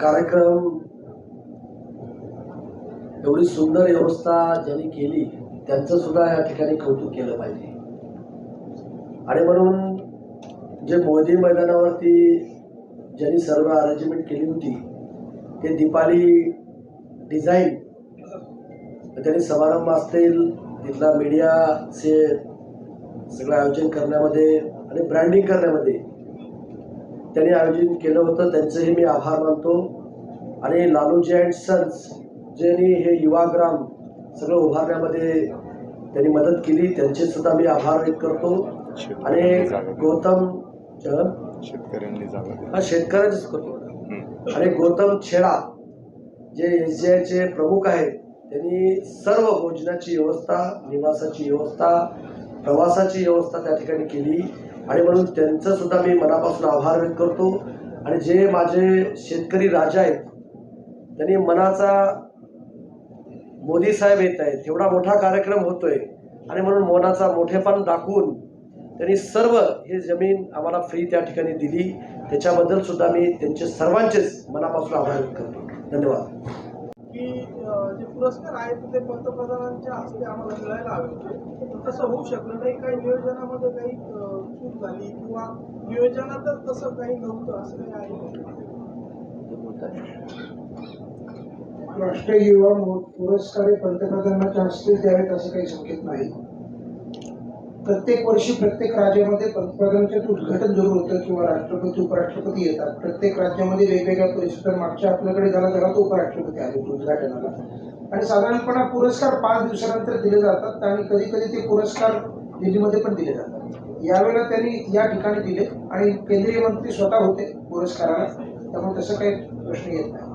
कार्यक्रम एवढी सुंदर व्यवस्था ज्यांनी केली त्यांचं सुद्धा या ठिकाणी कौतुक केलं पाहिजे. आणि म्हणून जे मोदी मैदानावरती ज्यांनी सर्व अरेंजमेंट केली होती ते दीपाली डिझाईन त्यांनी समारंभ असतील तिथला मीडियाचे सगळं आयोजन करण्यामध्ये आणि ब्रँडिंग करण्यामध्ये. त्यांनी आयोजन केलं होतं त्यांचंही मी आभार मानतो. आणि लालूजी अँड सन्स ज्यांनी हे युवाग्राम सगळं उभारण्यामध्ये त्यांनी मदत केली त्यांचे सुद्धा मी आभार व्यक्त करतो. आणि गौतम शेतकऱ्यांनी हा शेतकऱ्यांचीच करतो. आणि गौतम छेडा जे एस जी आयचे प्रमुख आहेत त्यांनी सर्व भोजनाची व्यवस्था निवासाची व्यवस्था प्रवासाची व्यवस्था त्या ठिकाणी केली. आणि म्हणून त्यांचं सुद्धा मी मनापासून आभार व्यक्त करतो. आणि जे माझे शेतकरी राजा आहेत त्यांनी मनाचा मोदी साहेब येत आहेत एवढा मोठा कार्यक्रम होतोय. आणि म्हणून मनाचा मोठेपण दाखवून त्यांनी सर्व हे जमीन आम्हाला फ्री त्या ठिकाणी दिली. त्याच्याबद्दल सुद्धा मी त्यांचे सर्वांचेच मनापासून आभार व्यक्त करतो. धन्यवाद. पुरस्कार आहेत ते पंतप्रधानांच्या हस्ते आम्हाला मिळायला हवे होते. तसं होऊ शकलं नाही. काही नियोजनामध्ये काही चूक झाली किंवा नियोजनातच तसं काही नव्हतं असं काही आहे. राष्ट्रीय युवा पुरस्कार हे पंतप्रधानांच्या हस्ते द्यावेत असं काही संकेत नाही. प्रत्येक वर्षी प्रत्येक राज्यामध्ये पंतप्रधानांचे उद्घाटन जरूर होतं किंवा राष्ट्रपती उपराष्ट्रपती येतात. प्रत्येक राज्यामध्ये वेगवेगळ्या परिस्थिती मागच्या आपल्याकडे झाला झाला तो उपराष्ट्रपती आले उद्घाटनाला आणि साधारणपणे पुरस्कार पाच दिवसानंतर दिले जातात आणि कधी कधी ते पुरस्कार दिल्लीमध्ये पण दिले जातात. यावेळेला त्यांनी या ठिकाणी दिले आणि केंद्रीय मंत्री स्वतः होते पुरस्काराला त्यामुळे तसं काही प्रश्न येत नाही.